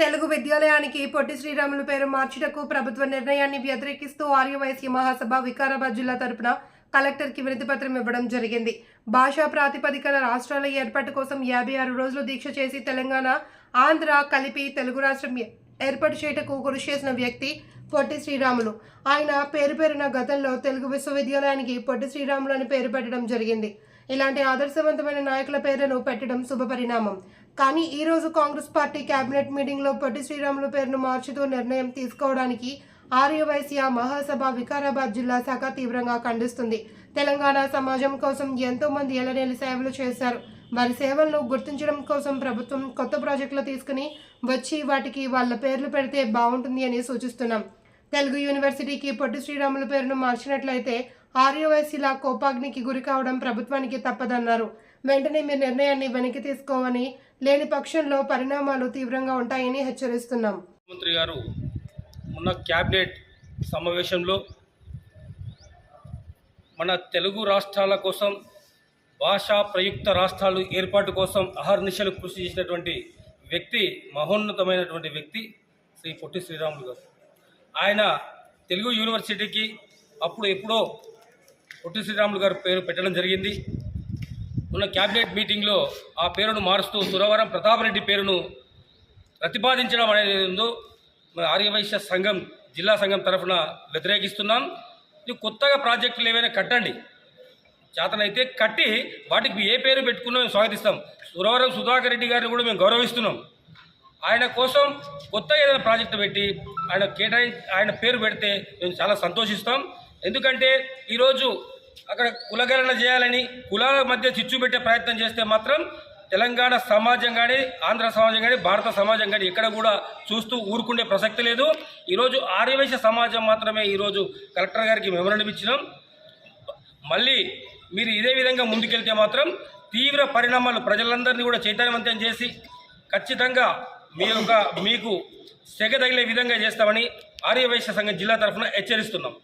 తెలుగు విద్యాలయానికి పొట్టి శ్రీరాములు పేరు మార్చుటకు ప్రభుత్వ నిర్ణయాన్ని వ్యతిరేకిస్తూ ఆర్యవైశ్య మహాసభ వికారాబాద్ జిల్లా తరపున కలెక్టర్కి వినతిపత్రం ఇవ్వడం జరిగింది. భాషా ప్రాతిపదికన రాష్ట్రాల ఏర్పాటు కోసం యాభై ఆరు రోజులు దీక్ష చేసి తెలంగాణ ఆంధ్ర కలిపి తెలుగు రాష్ట్రం ఏర్పాటు చేయటకు కృషి చేసిన వ్యక్తి పొట్టి శ్రీరాములు. ఆయన పేరు పేరున గతంలో తెలుగు విశ్వవిద్యాలయానికి పొట్టి శ్రీరాములు అని పేరు పెట్టడం జరిగింది. ఇలాంటి ఆదర్శవంతమైన నాయకుల పేర్లను పెట్టడం శుభపరిణామం. కానీ ఈ రోజు కాంగ్రెస్ పార్టీ కేబినెట్ మీటింగ్లో పొట్టి శ్రీరాములు పేరును మార్చుతూ నిర్ణయం తీసుకోవడానికి ఆర్యవైశ్య మహాసభ వికారాబాద్ జిల్లా శాఖ తీవ్రంగా ఖండిస్తుంది. తెలంగాణ సమాజం కోసం ఎంతో మంది ఎలనేలి సేవలు చేశారు. వారి సేవలను గుర్తించడం కోసం ప్రభుత్వం కొత్త ప్రాజెక్టులు తీసుకుని వచ్చి వాటికి వాళ్ళ పేర్లు పెడితే బాగుంటుంది అని సూచిస్తున్నాం. తెలుగు యూనివర్సిటీకి పొట్టి శ్రీరాములు పేరును మార్చినట్లయితే ఆర్యవైశ్యుల కోపాగ్నికి గురి కావడం ప్రభుత్వానికి తప్పదన్నారు. వెంటనే మీ నిర్ణయాన్ని వెనక్కి తీసుకోవని లేని పక్షంలో పరిణామాలు తీవ్రంగా ఉంటాయని హెచ్చరిస్తున్నాం. ముఖ్యమంత్రి గారు మొన్న క్యాబినెట్ సమావేశంలో మన తెలుగు రాష్ట్రాల కోసం భాషా ప్రయుక్త రాష్ట్రాలు ఏర్పాటు కోసం అహర్నిశలు కృషి చేసినటువంటి వ్యక్తి మహోన్నతమైనటువంటి వ్యక్తి శ్రీ పొట్టి శ్రీరాములు గారు. ఆయన తెలుగు యూనివర్సిటీకి అప్పుడు ఎప్పుడో పొట్టి శ్రీరాములు గారు పేరు పెట్టడం జరిగింది. ఉన్న క్యాబినెట్ మీటింగ్లో ఆ పేరును మారుస్తూ సురవరం ప్రతాపరెడ్డి పేరును ప్రతిపాదించడం అనేది ఉందో మన ఆర్యవైశ్య సంఘం జిల్లా సంఘం తరఫున వ్యతిరేకిస్తున్నాం. ఇది కొత్తగా ప్రాజెక్టులు ఏవైనా కట్టండి. చేతనైతే కట్టి వాటికి ఏ పేరు పెట్టుకున్నా మేము స్వాగతిస్తాం. సురవరం సుధాకర్ రెడ్డి గారిని కూడా మేము గౌరవిస్తున్నాం. ఆయన కోసం కొత్త ఏదైనా ప్రాజెక్టు పెట్టి ఆయన కేటాయి ఆయన పేరు పెడితే మేము చాలా సంతోషిస్తాం. ఎందుకంటే ఈరోజు అక్కడ కులగణన చేయాలని కులాల మధ్య చిచ్చు పెట్టే ప్రయత్నం చేస్తే మాత్రం తెలంగాణ సమాజం కానీ ఆంధ్ర సమాజం కానీ భారత సమాజం కానీ ఎక్కడ కూడా చూస్తూ ఊరుకుండే ప్రసక్తి లేదు. ఈరోజు ఆర్యవైశ్య సమాజం మాత్రమే ఈరోజు కలెక్టర్ గారికి మెమరణం ఇచ్చినాం. మళ్ళీ మీరు ఇదే విధంగా ముందుకెళ్తే మాత్రం తీవ్ర పరిణామాలు ప్రజలందరినీ కూడా చైతన్యవంతం చేసి ఖచ్చితంగా మీ యొక్క మీకు సెగ తగిలే విధంగా చేస్తామని ఆర్యవైశ్య సంఘం జిల్లా తరఫున హెచ్చరిస్తున్నాం.